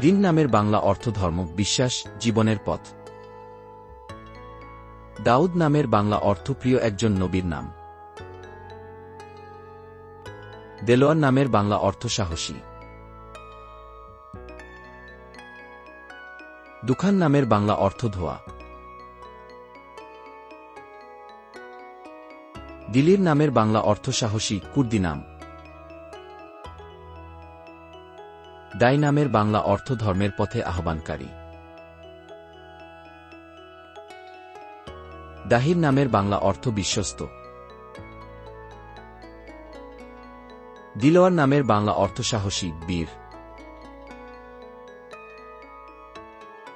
দিন নামের বাংলা অর্থ ধর্ম বিশ্বাস জীবনের পথ। দাউদ নামের বাংলা অর্থ প্রিয় একজন নবীর নাম। দেলোয়ার নামের বাংলা অর্থ সাহসী দুখান নামের বাংলা অর্থ ধোয়া দিলির নামের বাংলা অর্থ সাহসী কুর্দি নাম। দাই নামের বাংলা অর্থ ধর্মের পথে আহ্বানকারী। দাহির নামের বাংলা অর্থ বিশ্বস্ত। দিলোয়ার নামের বাংলা অর্থ সাহসী, বীর।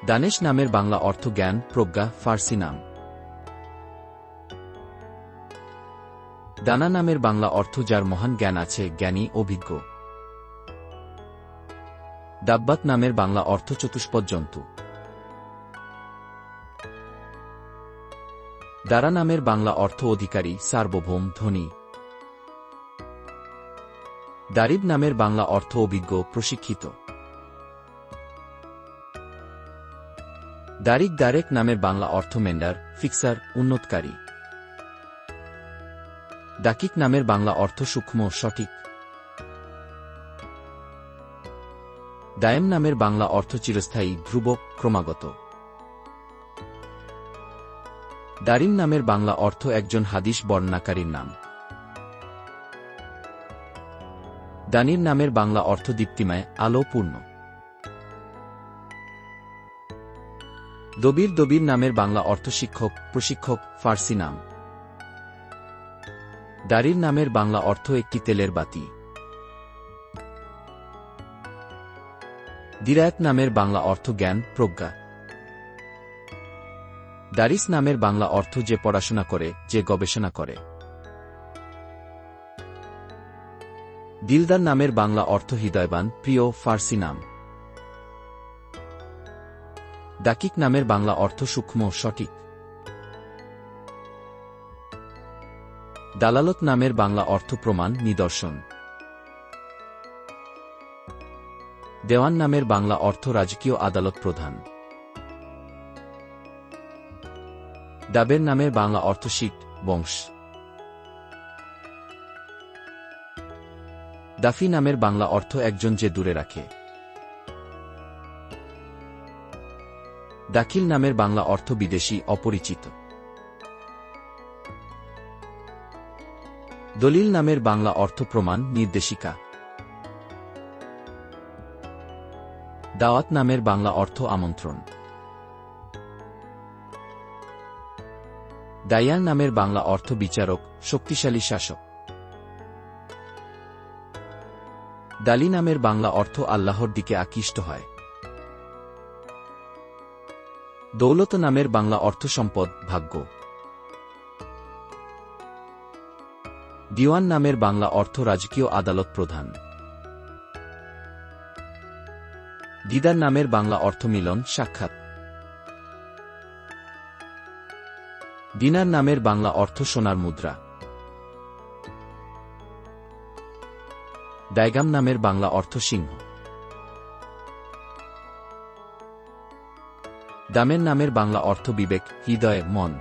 দানেশ নামের বাংলা অর্থ জ্ঞান, প্রজ্ঞা, ফার্সি নাম। দানা নামের বাংলা অর্থ যার মহান জ্ঞান আছে, জ্ঞানী, অভিজ্ঞ। দাব্বাত নামের বাংলা অর্থ চতুষ্পদ জন্তু। দারা নামের বাংলা অর্থ অধিকারী, সার্বভৌম, ধনী। দারিব নামের বাংলা অর্থ অভিজ্ঞ, প্রশিক্ষিত। দারিক দারেক নামের বাংলা অর্থ মেন্ডার, ফিক্সার, উন্নতকারী। দাকিক নামের বাংলা অর্থ সূক্ষ্ম সঠিক। দায়েম নামের বাংলা অর্থ চিরস্থায়ী, ধ্রুব, ক্রমাগত। দারিম নামের বাংলা অর্থ একজন হাদিস বর্ণনাকারীর নাম। দানির নামের বাংলা অর্থ দীপ্তিময়, আলোপূর্ণ। দবির দবির নামের বাংলা অর্থ শিক্ষক, প্রশিক্ষক, ফার্সি নাম। দারির নামের বাংলা অর্থ একটি তেলের বাতি। দিরায়ত নামের বাংলা অর্থ জ্ঞান প্রজ্ঞা। দারিস নামের বাংলা অর্থ যে পড়াশোনা করে, যে গবেষণা করে। দিলদার নামের বাংলা অর্থ হৃদয়বান, প্রিয় ফার্সি নাম। দাকিক নামের বাংলা অর্থ সূক্ষ্ম সঠিক। দালালত নামের বাংলা অর্থ প্রমাণ, নিদর্শন। দেওয়ান নামের বাংলা অর্থ রাজকীয় আদালত প্রধান। ডাবের নামের বাংলা অর্থ শীত বংশ। দাফি নামের বাংলা অর্থ একজন যে দূরে রাখে। দাখিল নামের বাংলা অর্থ বিদেশি, অপরিচিত। দলিল নামের বাংলা অর্থ প্রমাণ, নির্দেশিকা। দাওয়াত নামের বাংলা অর্থ আমন্ত্রণ। দায়ান নামের বাংলা অর্থ বিচারক, শক্তিশালী শাসক। দালি নামের বাংলা অর্থ আল্লাহর দিকে আকৃষ্ট হয়। দৌলত নামের বাংলা অর্থ সম্পদ, ভাগ্য। দিওয়ান নামের বাংলা অর্থ রাজকীয় আদালত প্রধান। দিদার নামের বাংলা অর্থ মিলন সাক্ষাৎ। দিনার নামের বাংলা অর্থ সোনার মুদ্রা। ডায়গাম নামের বাংলা অর্থ সিংহ। দামের নামের বাংলা অর্থ বিবেক, হৃদয়, মন।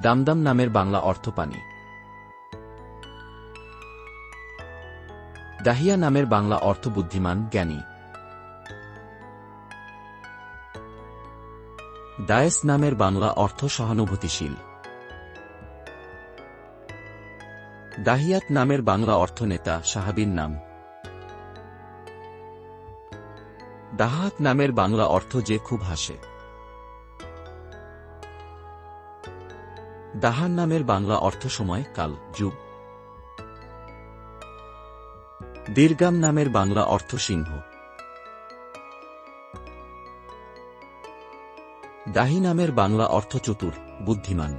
দামদাম নামের বাংলা অর্থ পানি। দাহিয়া নামের বাংলা অর্থ বুদ্ধিমান, জ্ঞানী। ডায়েস নামের বাংলা অর্থ সহানুভূতিশীল। দাহিয়াত নামের বাংলা অর্থ নেতা, সাহাবীর নাম। দাহাত নামের বাংলা অর্থ যে খুব হাসে। দাহার নামের বাংলা অর্থ সময়, কাল, যুগ। দীর্ঘাম নামের বাংলা অর্থ সিংহ। দাহি নামের বাংলা অর্থ চতুর, বুদ্ধিমান।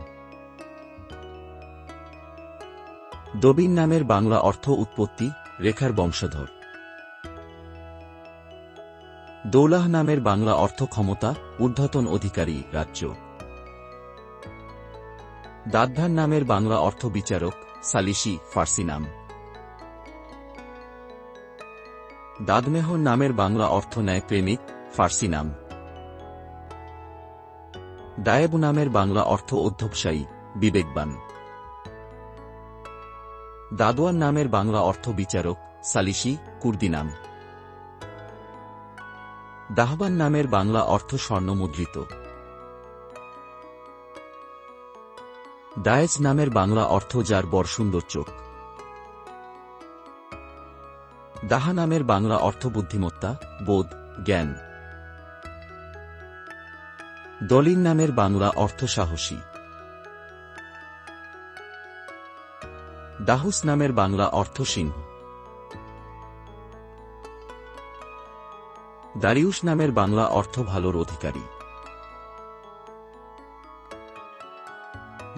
দবিন নামের বাংলা অর্থ উৎপত্তি, রেখার বংশধর। দৌলাহ নামের বাংলা অর্থ ক্ষমতা, ঊর্ধ্বতন অধিকারী, রাজ্য। দাদ্ধার নামের বাংলা অর্থ বিচারক, সালিসি, ফার্সি নাম। দাদমেহর নামের বাংলা অর্থ নেয় প্রেমিক, ফার্সি নাম। দায়েব নামের বাংলা অর্থ অধ্যবসায়ী বিবেকবান। দাদোয়ান নামের বাংলা অর্থ বিচারক, সালিসি, কুর্দি নাম। দাহবান নামের বাংলা অর্থ স্বর্ণমুদ্রিত। দায়েজ নামের বাংলা অর্থ যার বর সুন্দর চোখ। দাহা নামের বাংলা অর্থ বুদ্ধিমত্তা, বোধ, জ্ঞান। দলিন নামের বাংলা অর্থ সাহসী। দাহুস নামের বাংলা অর্থ সিংহ। দারিউস নামের বাংলা অর্থ ভালোর অধিকারী।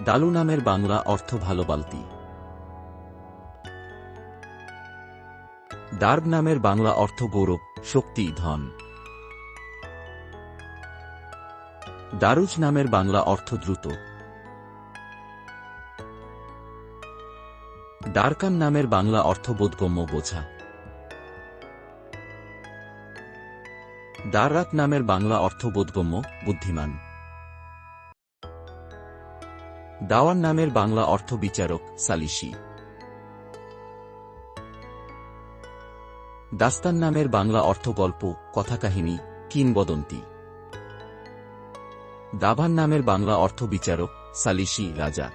দালু নামের বাংলা অর্থ ভালো বালতি। দার্ব নামের বাংলা অর্থ গৌরব, শক্তি, ধন। দারুজ নামের বাংলা অর্থ দ্রুত। ডারকান নামের বাংলা অর্থ বোধগম্য বোঝা। দাররাত নামের বাংলা অর্থ বোধগম্য, বুদ্ধিমান। দাওয়ান নামের বাংলা অর্থ বিচারক, সালিসি। দাস্তান নামের বাংলা অর্থ গল্প কথাকাহিনী, কিংবদন্তি। দাভান নামের বাংলা অর্থ বিচারক সালিসি রাজা।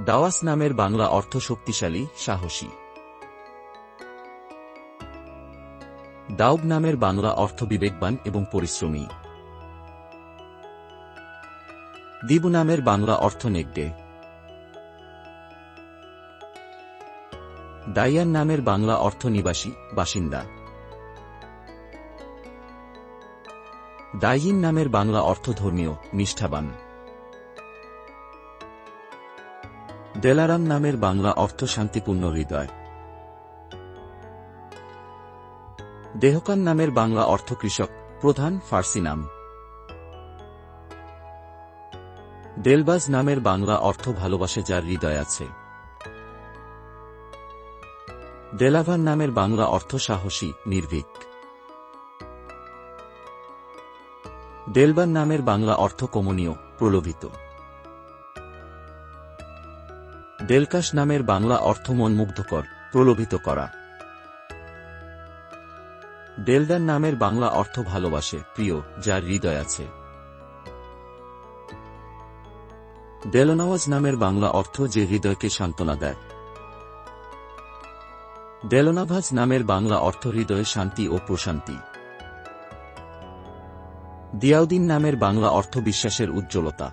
দাওয়াস নামের বাংলা অর্থ শক্তিশালী সাহসী। দাউব নামের বাংলা অর্থ বিবেকবান এবং পরিশ্রমী। দিবু নামের বাংলা অর্থ নেগডে দাইয়ান নামের বাংলা অর্থ নিবাসী বাসিন্দা। দাইয়িন নামের বাংলা অর্থ ধর্মীয় নিষ্ঠাবান। দেলারাম নামের বাংলা অর্থ শান্তিপূর্ণ হৃদয়। দেহকান নামের বাংলা অর্থ কৃষক প্রধান ফার্সি নাম। দেলবাজ নামের বাংলা অর্থ ভালোবাসে যার হৃদয় আছে। দেলাভান নামের বাংলা অর্থ সাহসী নির্ভীক। দেলবান নামের বাংলা অর্থ কমনীয় প্রলোভিত। দেলকাশ নামের বাংলা অর্থ মনমুগ্ধকর প্রলোভিত করা। দেলদার নামের বাংলা অর্থ ভালোবাসে, প্রিয়, যার হৃদয় আছে। দেলনাওয়াজ নামের বাংলা অর্থ যে হৃদয়কে সান্ত্বনা দেয়। দেলনাভাজ নামের বাংলা অর্থ হৃদয়ে শান্তি ও প্রশান্তি। দিয়াউদ্দিন নামের বাংলা অর্থ বিশ্বাসের উজ্জ্বলতা।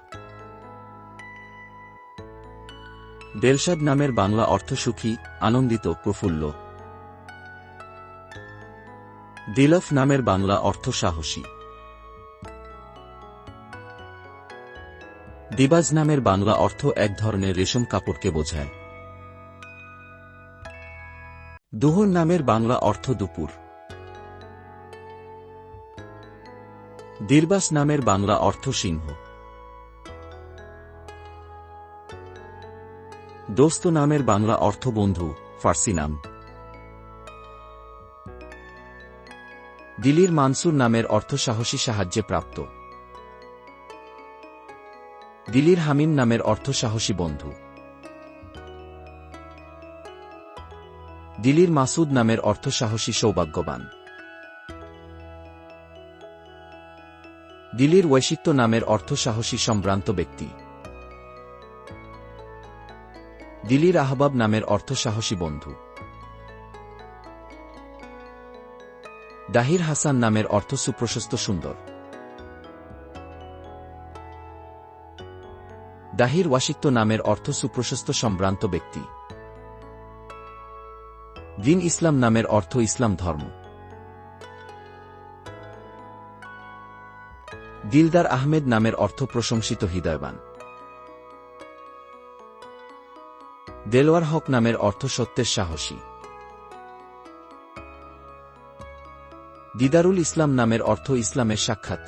দেলশাদ নামের বাংলা অর্থ সুখী, আনন্দিত, প্রফুল্ল। দিলফ নামের বাংলা অর্থ সাহসী। দিবাজ নামের বাংলা অর্থ এক ধরনের রেশম কাপড়কে বোঝায়। দুহর নামের বাংলা অর্থ দুপুর। দিরবাস নামের বাংলা অর্থ সিংহ। দোস্ত নামের বাংলা অর্থ বন্ধু, ফার্সি নাম। দিল্লির মানসুর নামের অর্থ সাহসী সাহায্যে প্রাপ্ত। দিল্লির হামিম নামের অর্থ সাহসী বন্ধু। দিল্লির মাসুদ নামের অর্থ সাহসী সৌভাগ্যবান। দিলির বৈশিত্য নামের অর্থ সাহসী সম্ভ্রান্ত ব্যক্তি। দিল্লির আহবাব নামের অর্থ সাহসী বন্ধু। দাহির হাসান নামের অর্থ সুপ্রশস্ত সুন্দর। দাহির ওয়াশিত্য নামের অর্থ সুপ্রশস্ত সম্ভ্রান্ত ব্যক্তি। দিন ইসলাম নামের অর্থ ইসলাম ধর্ম। দিলদার আহমেদ নামের অর্থ প্রশংসিত হৃদয়বান। দেলোয়ার হক নামের অর্থ সত্যের সাহসী। দিদারুল ইসলাম নামের অর্থ ইসলামের সাক্ষাৎ।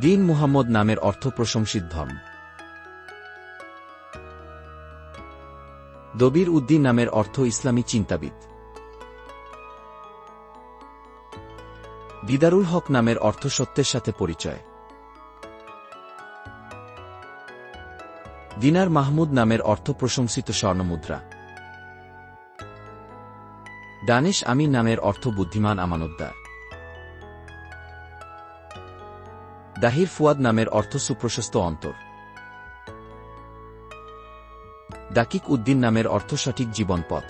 দিন মুহাম্মদ নামের অর্থ প্রশংসিত ধর্ম। দবির উদ্দিন নামের অর্থ ইসলামী চিন্তাবিদ। দিদারুল হক নামের অর্থ সত্যের সাথে পরিচয়। দিনার মাহমুদ নামের অর্থ প্রশংসিত স্বর্ণমুদ্রা। দানেশ আমিন নামের অর্থ বুদ্ধিমান আমানতদার। দাহির ফুয়াদ নামের অর্থ সুপ্রশস্ত অন্তর। দাকিক উদ্দিন নামের অর্থ সঠিক জীবনপথ।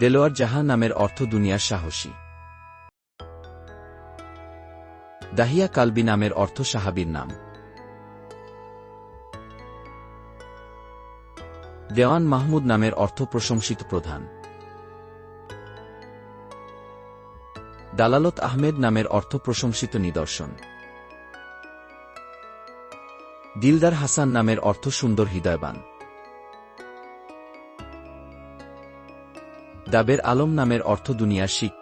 দেলোয়ার জাহা নামের অর্থ দুনিয়ার সাহসী। দাহিয়া কালবি নামের অর্থ সাহাবীর নাম। দেওয়ান মাহমুদ নামের অর্থ প্রশংসিত প্রধান। দালালত আহমেদ নামের অর্থ প্রশংসিত নিদর্শন। দিলদার হাসান নামের অর্থ সুন্দর হৃদয়বান। দাবের আলম নামের অর্থ দুনিয়া শিখ